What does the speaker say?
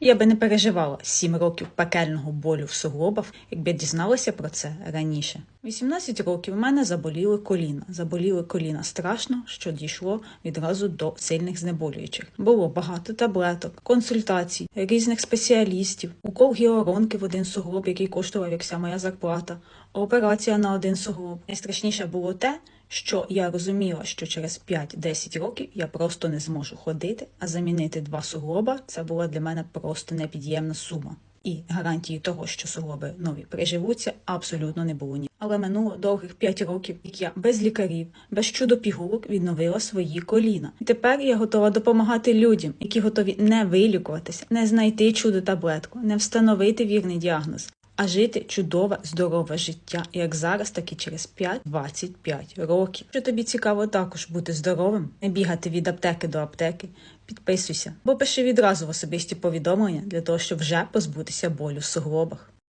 Я би не переживала сім років пекельного болю в суглобах, якби дізналася про це раніше. 18 років у мене заболіли коліна. Заболіли коліна страшно, що дійшло відразу до сильних знеболюючих. Було багато таблеток, консультацій, різних спеціалістів, укол гіалуронки в один суглоб, який коштував як вся моя зарплата, операція на один суглоб. Найстрашніше було те, що я розуміла, що через 5-10 років я просто не зможу ходити, а замінити два суглоба це була для мене просто непід'ємна сума. І гарантії того, що суглоби нові приживуться, абсолютно не було ні. Але минуло довгих 5 років, як я без лікарів, без чудо-пігулок відновила свої коліна. І тепер я готова допомагати людям, які готові не вилікуватися, не знайти чудо таблетку, не встановити вірний діагноз, а жити чудове, здорове життя, як зараз, так і через 5-25 років. Що тобі цікаво також бути здоровим, не бігати від аптеки до аптеки, підписуйся, бо пиши відразу в особисті повідомлення для того, щоб вже позбутися болю в суглобах.